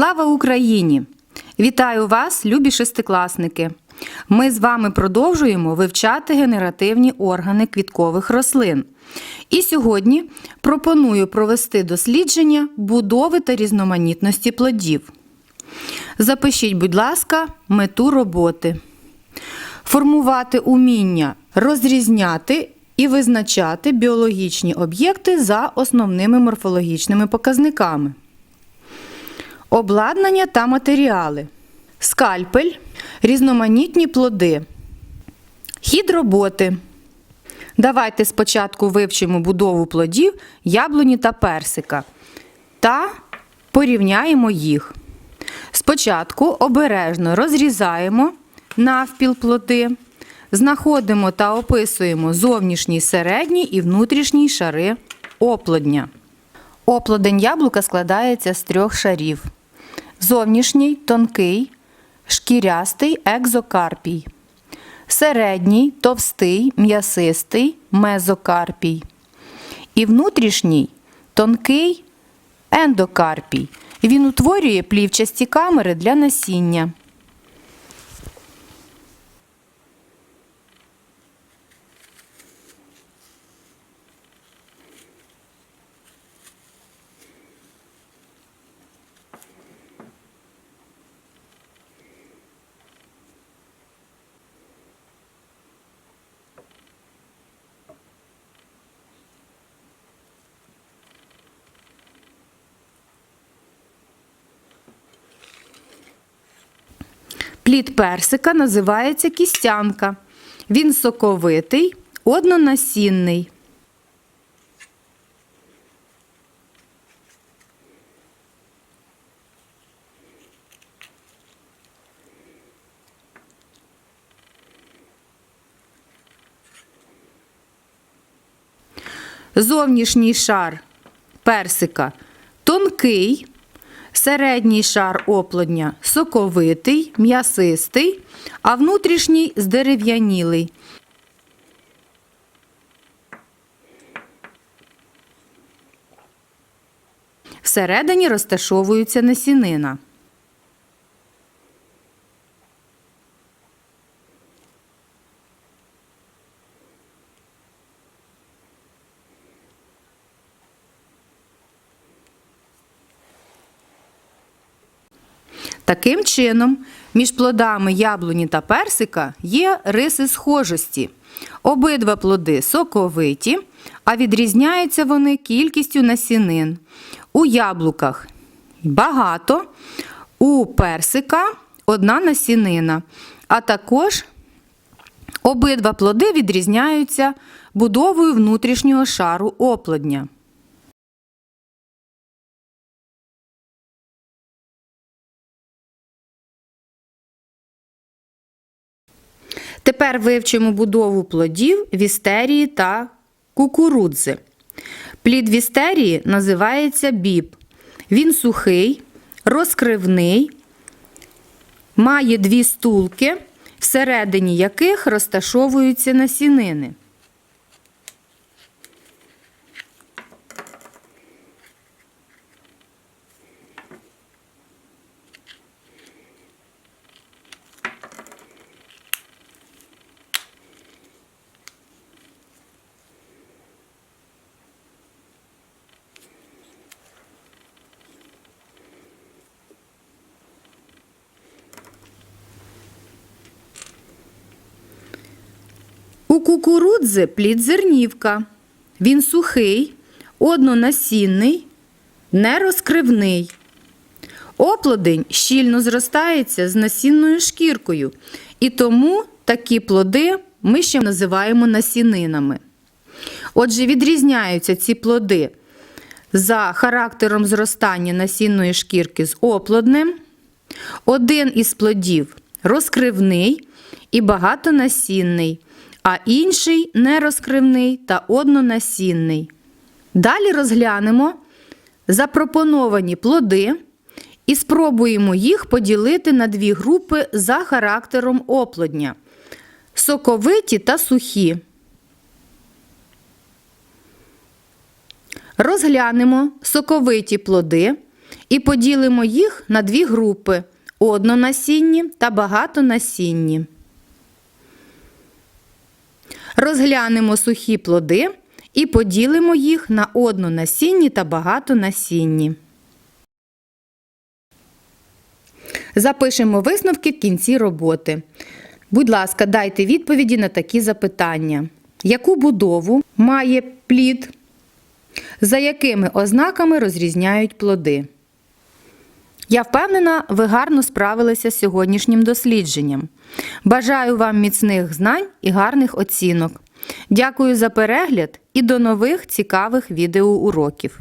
Слава Україні! Вітаю вас, любі шестикласники! Ми з вами продовжуємо вивчати генеративні органи квіткових рослин. І сьогодні пропоную провести дослідження будови та різноманітності плодів. Запишіть, будь ласка, мету роботи. Формувати уміння розрізняти і визначати біологічні об'єкти за основними морфологічними показниками. Обладнання та матеріали. Скальпель, різноманітні плоди. Хід роботи. Давайте спочатку вивчимо будову плодів яблуні та персика та порівняємо їх. Спочатку обережно розрізаємо навпіл плоди, знаходимо та описуємо зовнішній, середній і внутрішній шари оплодня. Оплодень яблука складається з трьох шарів: зовнішній тонкий, шкірястий екзокарпій, середній товстий, м'ясистий мезокарпій. І внутрішній тонкий ендокарпій. Він утворює плівчасті камери для насіння. Плід персика називається кістянка. Він соковитий, однонасінний. Зовнішній шар персика тонкий, середній шар оплодня соковитий, м'ясистий, а внутрішній здерев'янілий. Всередині розташовується насінина. Таким чином, між плодами яблуні та персика є риси схожості. Обидва плоди соковиті, а відрізняються вони кількістю насінин. У яблуках багато, у персика одна насінина, а також обидва плоди відрізняються будовою внутрішнього шару оплодня. Тепер вивчимо будову плодів вістерії та кукурудзи. Плід вістерії називається біб. Він сухий, розкривний, має дві стулки, всередині яких розташовуються насінини. У кукурудзи плід зернівка. Він сухий, однонасінний, нерозкривний. Оплодень щільно зростається з насінною шкіркою, і тому такі плоди ми ще називаємо насінинами. Отже, відрізняються ці плоди за характером зростання насінної шкірки з оплоднем. Один із плодів розкривний і багатонасінний, а інший нерозкривний та однонасінний. Далі розглянемо запропоновані плоди і спробуємо їх поділити на дві групи за характером оплодня соковиті та сухі. Розглянемо соковиті плоди І поділимо їх на дві групи однонасінні та багатонасінні. Розглянемо сухі плоди і поділимо їх на однонасінні та багатонасінні. Запишемо висновки в кінці роботи. Будь ласка, дайте відповіді на такі запитання. Яку будову має плід? За якими ознаками розрізняють плоди? Я впевнена, ви гарно справилися з сьогоднішнім дослідженням. Бажаю вам міцних знань і гарних оцінок. Дякую за перегляд і до нових цікавих відеоуроків.